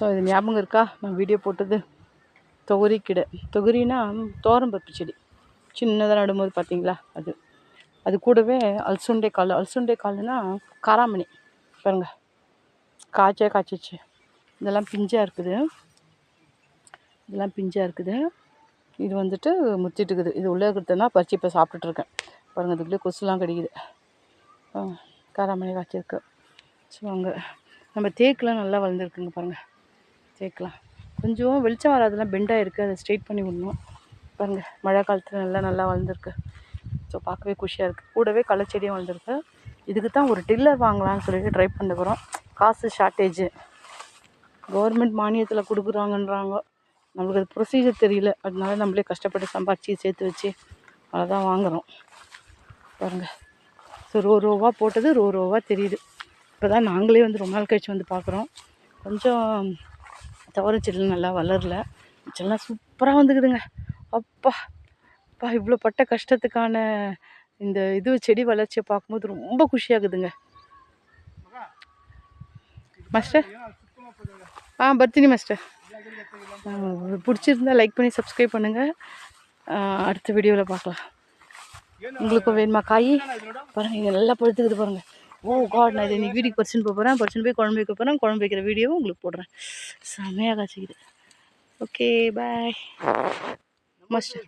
So இது ஞாபகம் இருக்கா? நான் வீடியோ போட்டது தொகுரி கிடை தொகுரினா தோரம்பருப்பு செடி. சின்னதாக நடும்போது பார்த்தீங்களா அது. அது கூடவே அல்சுண்டை கால். அல்சுண்டை கால்னா காராமணி. பாருங்க. காய்ச்சே காய்ச்சிச்சு. இதெல்லாம் பிஞ்சாக இருக்குது. இதெல்லாம் பிஞ்சாக இருக்குது. இது வந்துட்டு முத்திட்டு இருக்குது இது உள்ளே இருக்கிறதுனா பறிச்சு இப்போ சாப்பிட்டுட்ருக்கேன். பாருங்கள் அதுக்குள்ளே கொசுலாம் கிடைக்குது. காராமணி காய்ச்சிருக்கு. ஸோ அங்கே நம்ம தேக்கெலாம் நல்லா வளர்ந்துருக்குங்க பாருங்கள் சேர்க்கலாம். கொஞ்சம் வெளிச்சம் வராதெல்லாம் பெண்டாக இருக்குது அதை ஸ்ட்ரெயிட் பண்ணி விடணும். பாருங்கள் மழை காலத்தில் நல்லா நல்லா வளர்ந்துருக்கு. ஸோ பார்க்கவே குஷியாக இருக்குது கூடவே களைச்செடியும் வளர்ந்துருக்கு. இதுக்கு தான் ஒரு டில்லர் வாங்கலாம்னு சொல்லிட்டு ட்ரை பண்ணுறோம் காசு ஷார்ட்டேஜு கவர்மெண்ட் மானியத்தில் கொடுக்குறாங்கன்றாங்க. நம்மளுக்கு அது ப்ரொசீஜர் தெரியல. அதனால நம்மளே கஷ்டப்பட்டு சம்பாரித்து சேர்த்து வச்சு அதை தான் வாங்குகிறோம் பாருங்கள் ஸோ ரோ ரோவாக போட்டது ரோ ரோவாக தெரியுது. இப்போ தான் நாங்களே வந்து ரொம்ப நாள் கழிச்சு வந்து பார்க்குறோம். கொஞ்சம் துவர செடிலாம் நல்லா வளரல. மிச்சம்லாம் சூப்பராக வந்துக்குதுங்க. அப்பா அப்பா இவ்வளோ பட்ட கஷ்டத்துக்கான இந்த இது செடி வளர்ச்சியை பார்க்கும்போது ரொம்ப குஷியாகுதுங்க. மாஸ்டர் ஆ பர்த்தினி மாஸ்டர் பிடிச்சிருந்தா லைக் பண்ணி சப்ஸ்கிரைப் பண்ணுங்கள் அடுத்த வீடியோவில் பார்க்கலாம். உங்களுக்கும் வேணுமா காய்? பாருங்கள் இங்கே நல்லா பழுத்துக்குது பாருங்கள் ஓ காட் நான் இதை இன்னைக்கு வீட்டுக்கு பறிச்சுன்னு போக போகிறேன் பறிச்சுன்னு போய் குழம்பு வைக்க போகிறேன் குழம்பு வைக்கிற வீடியோவும் உங்களுக்கு போடுறேன். செம்மையாக காய்ச்சிக்குது. Okay bye master